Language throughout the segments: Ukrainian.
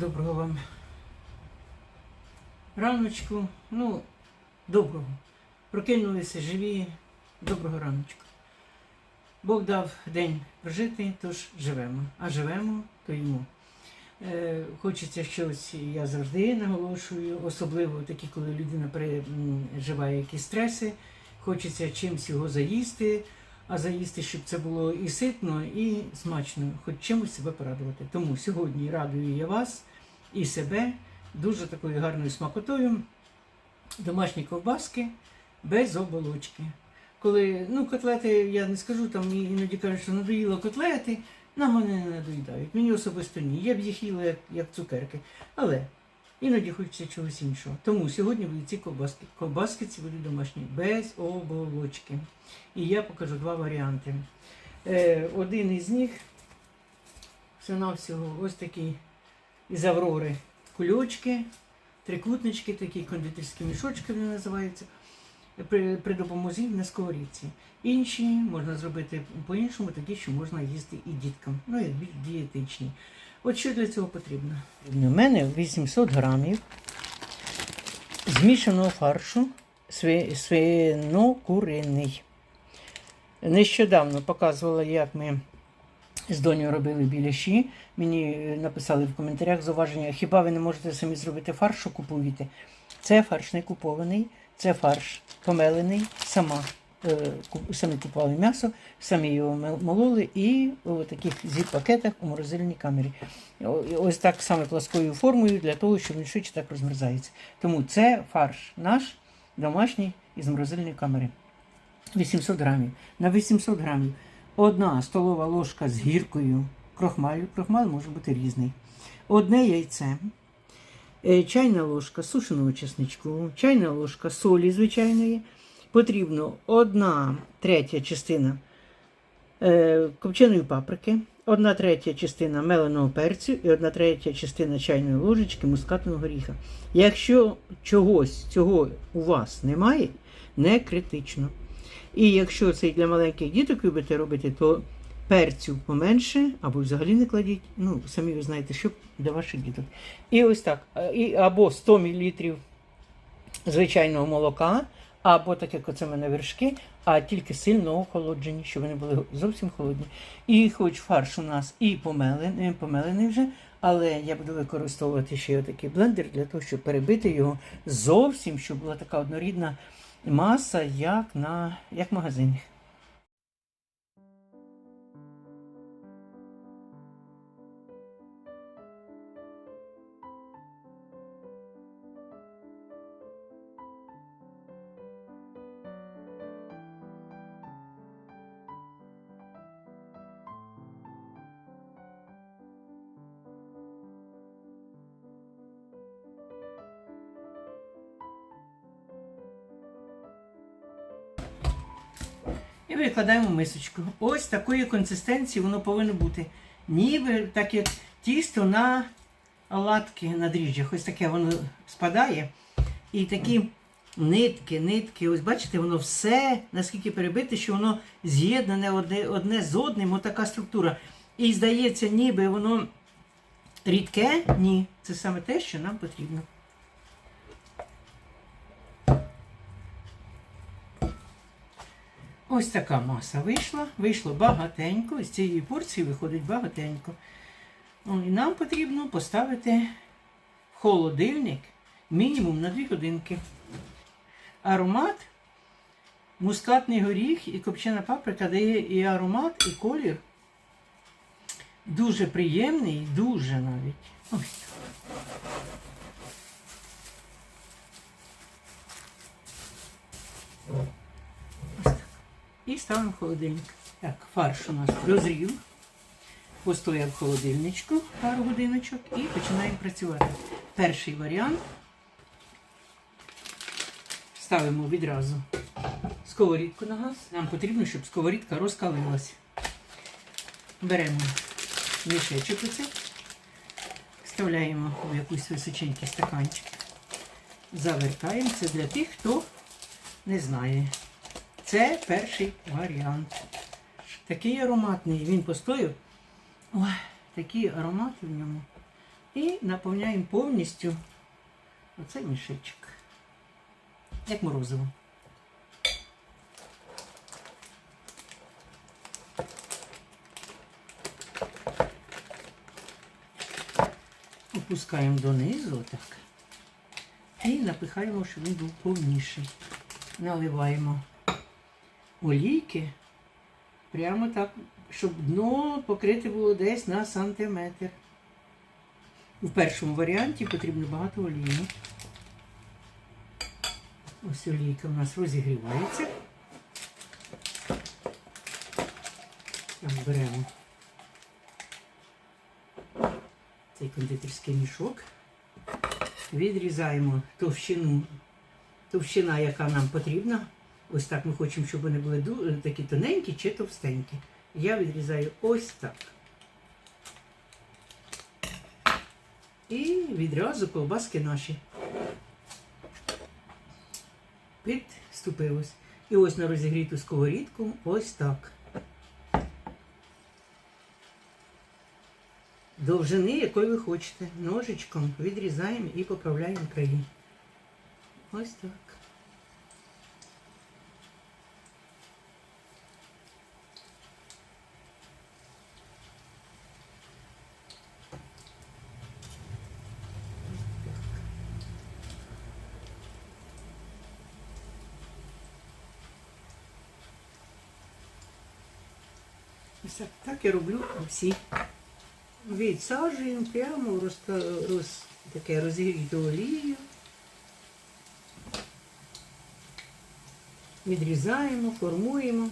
Доброго вам раночку. Ну, доброго. Прокинулися живі. Доброго раночку. Бог дав день прожити, тож живемо. А живемо, то йому. Е, хочеться щось, я завжди наголошую, особливо такі, коли людина переживає якісь стреси, хочеться чимсь його заїсти, а заїсти, щоб це було і ситно, і смачно, хоч чимось себе порадувати. Тому сьогодні радую я вас і себе дуже такою гарною смакотою. Домашні ковбаски без оболочки. Коли ну, котлети, я не скажу, там іноді кажуть, що надоїло котлети, нам вони не надоїдають. Мені особисто ні. Я б їх їла як, як цукерки. Але іноді хочеться чогось іншого. Тому сьогодні будуть ці ковбаски. Ковбаски ці будуть домашні, без оболочки. І я покажу два варіанти. Е, один із них всього ось такий із Аврори кульочки, трикутнички, такі кондитерські мішочки вони називаються. При, при допомозі на сковорідці. Інші можна зробити по-іншому, такі, що можна їсти і діткам. Ну, як більш дієтичні. От що для цього потрібно? У мене 800 грамів змішаного фаршу сви- свино-куриний. Нещодавно показувала, як ми з донею робили біляші. Мені е, написали в коментарях зауваження, хіба ви не можете самі зробити фарш, що купуєте? Це фарш не купований, це фарш помелений, сама. Е, Самі купували м'ясо, самі його мололи і у таких зіп-пакетах у морозильній камері. Ось так саме пласкою формою для того, щоб він швидше так розмерзається. Тому це фарш наш домашній із морозильної камери. 800 грамів. На 800 грамів одна столова ложка з гіркою крохмалю. Крохмаль може бути різний. Одне яйце, е, чайна ложка сушеного чесничку, чайна ложка солі звичайної. Потрібно одна третя частина е, копченої паприки, одна третя частина меленого перцю і одна третя частина чайної ложечки мускатного горіха. Якщо чогось цього у вас немає, не критично. І якщо це для маленьких діток любите робити, то перцю поменше або взагалі не кладіть. Ну, самі ви знаєте, що для ваших діток. І ось так. е, І, або 100 мл звичайного молока, або так як оце мене вершки, а тільки сильно охолоджені, щоб вони були зовсім холодні. І хоч фарш у нас і помелений, помелений вже, але я буду використовувати ще отакий блендер для того, щоб перебити його зовсім, щоб була така однорідна маса, як на як магазинах. І викладаємо в мисочку. Ось такої консистенції воно повинно бути. Ніби так як тісто на оладки на дріжджах. Ось таке воно спадає. І такі нитки, нитки, ось бачите, воно все наскільки перебите, що воно з'єднане одне, одне з одним, отака структура. І здається, ніби воно рідке. Ні, це саме те, що нам потрібно. Ось така маса вийшла. Вийшло багатенько. З цієї порції виходить багатенько. Ну, і нам потрібно поставити в холодильник мінімум на 2 годинки. Аромат, мускатний горіх і копчена паприка дає і аромат, і колір. Дуже приємний, дуже навіть. Ось. Ось так. І ставимо в холодильник. Так, фарш у нас дозрів. Постояв в холодильничку пару годиночок і починаємо працювати. Перший варіант. Ставимо відразу сковорідку на газ. Нам потрібно, щоб сковорідка розкалилась. Беремо мішечок оцей, вставляємо в якийсь височенький стаканчик. Завертаємо. Це для тих, хто не знає. Це перший варіант. Такий ароматний. Він постояв. Ой, такі аромати в ньому. І наповняємо повністю оцей мішечок. Як морозиво. Опускаємо донизу отак. І напихаємо, щоб він був повніший. Наливаємо олійки прямо так, щоб дно покрите було десь на сантиметр. У першому варіанті потрібно багато олії. Ось олійка у нас розігрівається. Так, беремо цей кондитерський мішок, відрізаємо товщину, товщина, яка нам потрібна. Ось так ми хочемо, щоб вони були такі тоненькі чи товстенькі. Я відрізаю ось так. І відразу ковбаски наші підступилось. І ось на розігріту сковорідку ось так. Довжини, якої ви хочете, ножичком відрізаємо і поправляємо краї. Ось так. Ось так, я роблю всі. Відсаджуємо прямо в розта- роз, таке розігріту олію. Відрізаємо, формуємо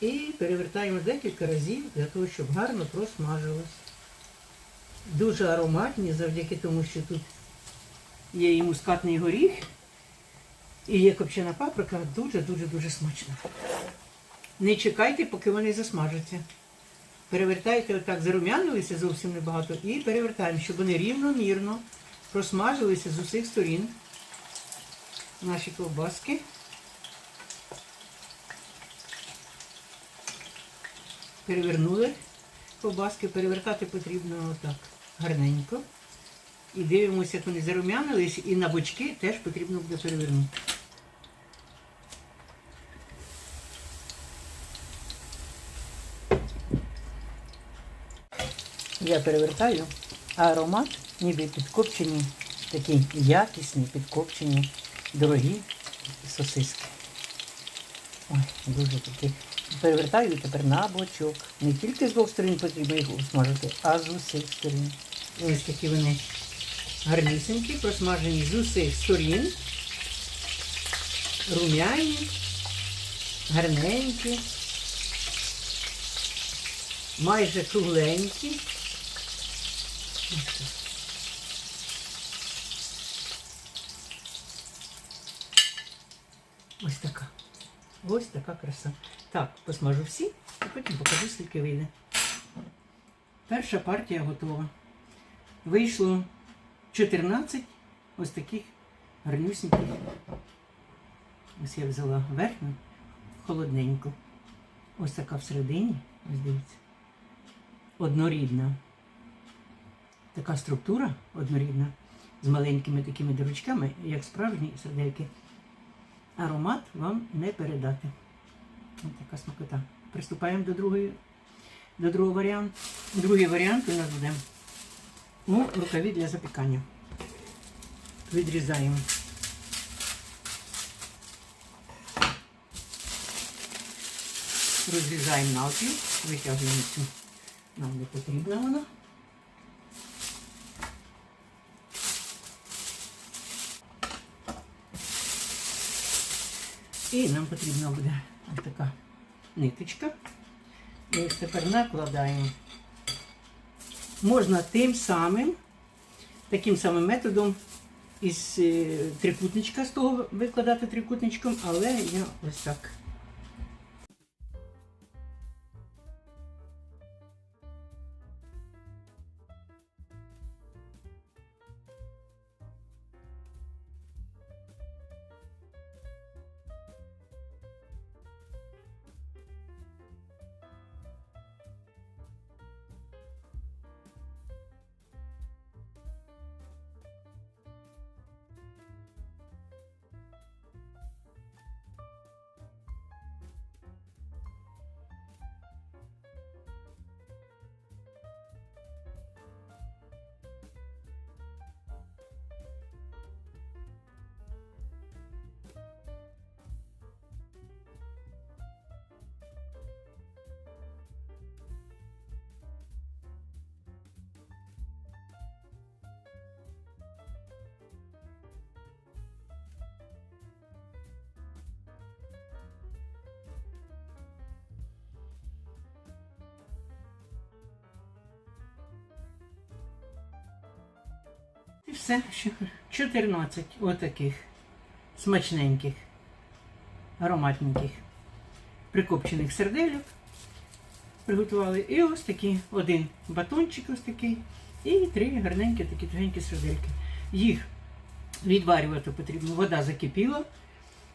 і перевертаємо декілька разів для того, щоб гарно просмажилось. Дуже ароматні завдяки тому, що тут є і мускатний горіх, і є копчена паприка, дуже-дуже-дуже смачно. Не чекайте, поки вони засмажаться. Перевертайте отак, зарум'янилися зовсім небагато, і перевертаємо, щоб вони рівномірно просмажилися з усіх сторін. Наші ковбаски. Перевернули ковбаски, перевертати потрібно отак гарненько. І дивимося, як вони зарум'янились, і на бочки теж потрібно буде перевернути. Я перевертаю, аромат ніби підкопчені, такі якісні, підкопчені, дорогі сосиски. Ой, дуже такі. Перевертаю тепер на бочок. Не тільки з двох сторін потрібно їх смажити, а з усіх сторін. Ось такі вони гарнісенькі, просмажені з усіх сторін. Рум'яні, гарненькі, майже кругленькі. Ось така. Ось така краса. Так, посмажу всі, а потім покажу, скільки вийде. Перша партія готова. Вийшло 14 ось таких гарнюсіньких. Ось я взяла верхню, холодненьку. Ось така всередині, ось дивіться. Однорідна. Така структура однорідна, з маленькими такими дирочками, як справжні сердельки. Аромат вам не передати. Ось така смакота. Приступаємо до другої, до другого варіанту. Другий варіант у нас буде ну, рукаві для запікання. Відрізаємо. Розрізаємо навпіл, витягуємо цю. Нам не потрібна вона. І нам потрібна буде ось така ниточка. І ось тепер накладаємо. Можна тим самим, таким самим методом із е, трикутничка з того викладати трикутничком, але я ось так. Все. 14 отаких смачненьких, ароматненьких, прикопчених сердельок. Приготували. І ось такий один батончик ось такий. І три гарненькі такі тугенькі сердельки. Їх відварювати потрібно. Вода закипіла,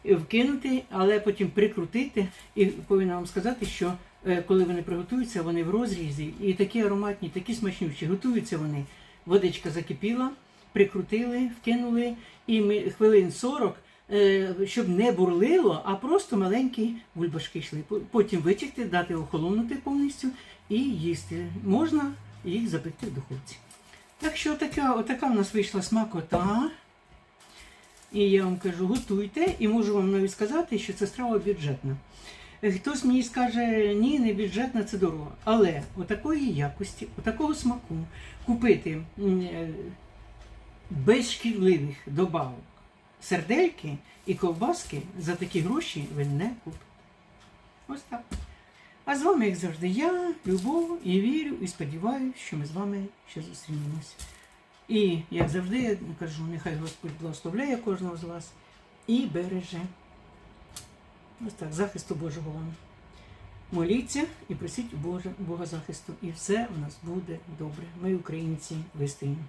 вкинути, але потім прикрутити. І повинна вам сказати, що е, коли вони приготуються, вони в розрізі і такі ароматні, такі смачнючі. Готуються вони. Водичка закипіла, прикрутили, вкинули, і ми хвилин 40, е, щоб не бурлило, а просто маленькі бульбашки йшли. Потім витягти, дати охолонути повністю і їсти. Можна їх запекти в духовці. Так що така, отака в нас вийшла смакота. І я вам кажу, готуйте, і можу вам навіть сказати, що це страва бюджетна. Е, Хтось мені скаже, ні, не бюджетна, це дорого. Але отакої якості, отакого смаку купити е, без шкідливих добавок сердельки і ковбаски за такі гроші ви не купите. Ось так. А з вами, як завжди, я, Любов, і вірю, і сподіваюся, що ми з вами ще зустрінемось. І, як завжди, я кажу, нехай Господь благословляє кожного з вас і береже. Ось так, захисту Божого вам. Моліться і просіть Бога захисту, і все у нас буде добре. Ми, українці, вистоїмо.